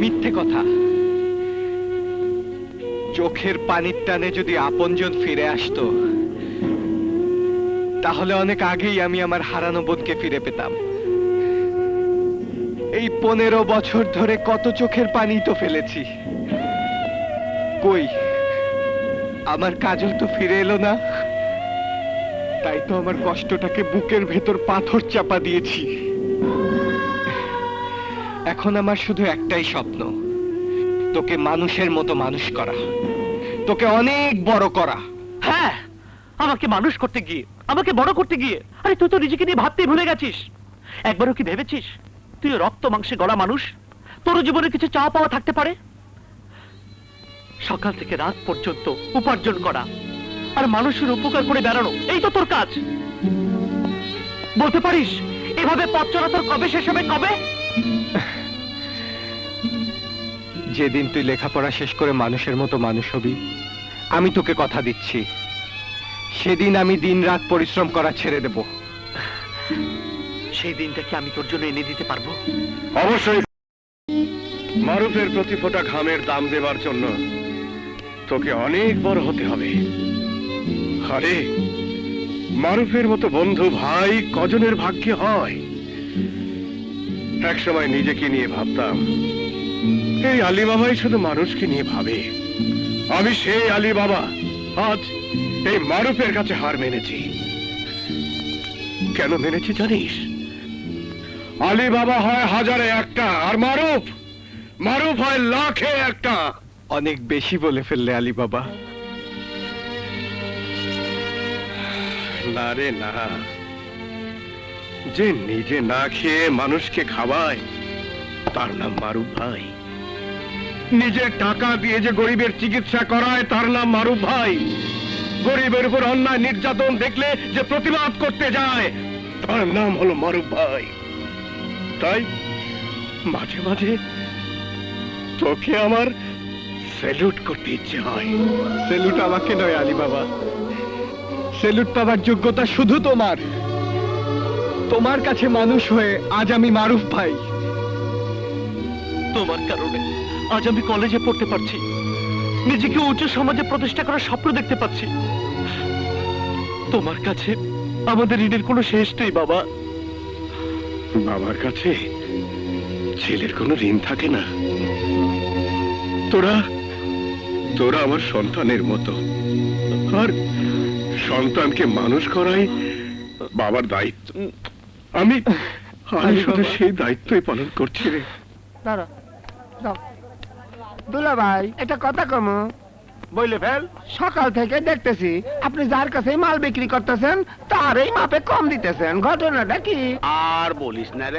মিথ্যে কথা। চোখের পানির টানে যদি আপনজন ফিরে আসতো, তাহলে অনেক আগেই আমি আমার হারানো বোনকে ফিরে পেতাম। এই পনেরো বছর ধরে কত চোখের পানি তো ফেলেছি। কই, আমার কাজল তো ফিরে এলো না? তাই তো আমার কষ্টটাকে বুকের ভেতর পাথর চাপা দিয়েছি। এখন আমার শুধু একটাই স্বপ্ন। তোকে মানুষের মতো মানুষ করা। তোকে অনেক বড় করা। হ্যাঁ আমাকে মানুষ করতে গিয়ে, আমাকে বড় করতে গিয়ে। আরে তুই তো নিজেকে নিয়ে ভাবতেই ভুলে গেছিস। একবারও কি ভেবেছিস তুই রক্ত মাংসে গড়া মানুষ? তোর জীবনে কিছু চাওয়া পাওয়া থাকতে পারে? সকাল থেকে রাত পর্যন্ত উপার্জন করা আর মানুষের উপকার করে বেড়ানো, এই তো তোর কাজ। বলতে পারিস, এভাবে পথ চলা তোর কবে শেষ হবে, কবে? যেদিন তুই লেখাপড়া শেষ করে মানুষের মতো মানুষ হবি আমি তোকে কথা দিচ্ছি। সেদিন আমি দিনরাত পরিশ্রম করা ছেড়ে দেব। সেই দিনটা কি আমি তোর জন্য এনে দিতে পারব? অবশ্যই। মারুফের প্রতি ফোঁটা ঘামের দাম দেবার জন্য তোকে অনেক বড় হতে হবে। আরে মারুফের মতো বন্ধু ভাই কজনের ভাগ্যে হয়? একসময় নিজেকে নিয়ে ভাবতাম এই আলী বাবাই শুধু মানুষকে নিয়ে ভাবে। আমি সেই আলী বাবা আজ এই মারুফের কাছে হার মেনেছি। কেন মেনেছি জানিস? আলী বাবা হয় হাজারে একটা, আর মারুফ মারুফ হয় লাখে একটা। অনেক বেশি বলে ফেললে আলী বাবা না রে, না। যে নিজে না খেয়ে মানুষকে খাওয়ায়, তার নাম মারুফ ভাই। নিজে টাকা দিয়ে যে গরিবের চিকিৎসা করায়, তার নাম মারুফ ভাই। গরিবের উপর অন্যায়, নির্যাতন দেখলে যে প্রতিবাদ করতে যায়, তার নাম হলো মারুফ ভাই। তাই মাঝে মাঝে তোকে আমার স্যালুট করতে ইচ্ছে হয়। সেলুট আমাকে নয় আলী বাবা সেলুট পাওয়ার যোগ্যতা শুধু তোমার। তোমার কাছে মানুষ হয়ে আজ আমি মারুফ ভাই। তোমার কারণে। আজ আমি কলেজে পড়তে পারছি। নিজেকে উচ্চ সমাজে প্রতিষ্ঠা করার স্বপ্ন দেখতে পাচ্ছি। তোমার কাছে আমাদের ঋণের কোনো শেষ নেই বাবা। বাবার কাছে ছেলের কোনো ঋণ থাকে না। তোরা তোরা আমার সন্তানের মতো। আর সন্তানকে মানুষ করাই বাবার দায়িত্ব। আমি আমি শুধু সেই দায়িত্বই পালন করছি রে। দাঁড়া। দুলা ভাই এটা কথা কম। বইলে ফেল। সকাল থেকে দেখতেছি আপনি যার কাছে মাল বিক্রি করতেছেন তার এই মাপে কম দিতেছেন। ঘটনাটা কি? আর বলিস না রে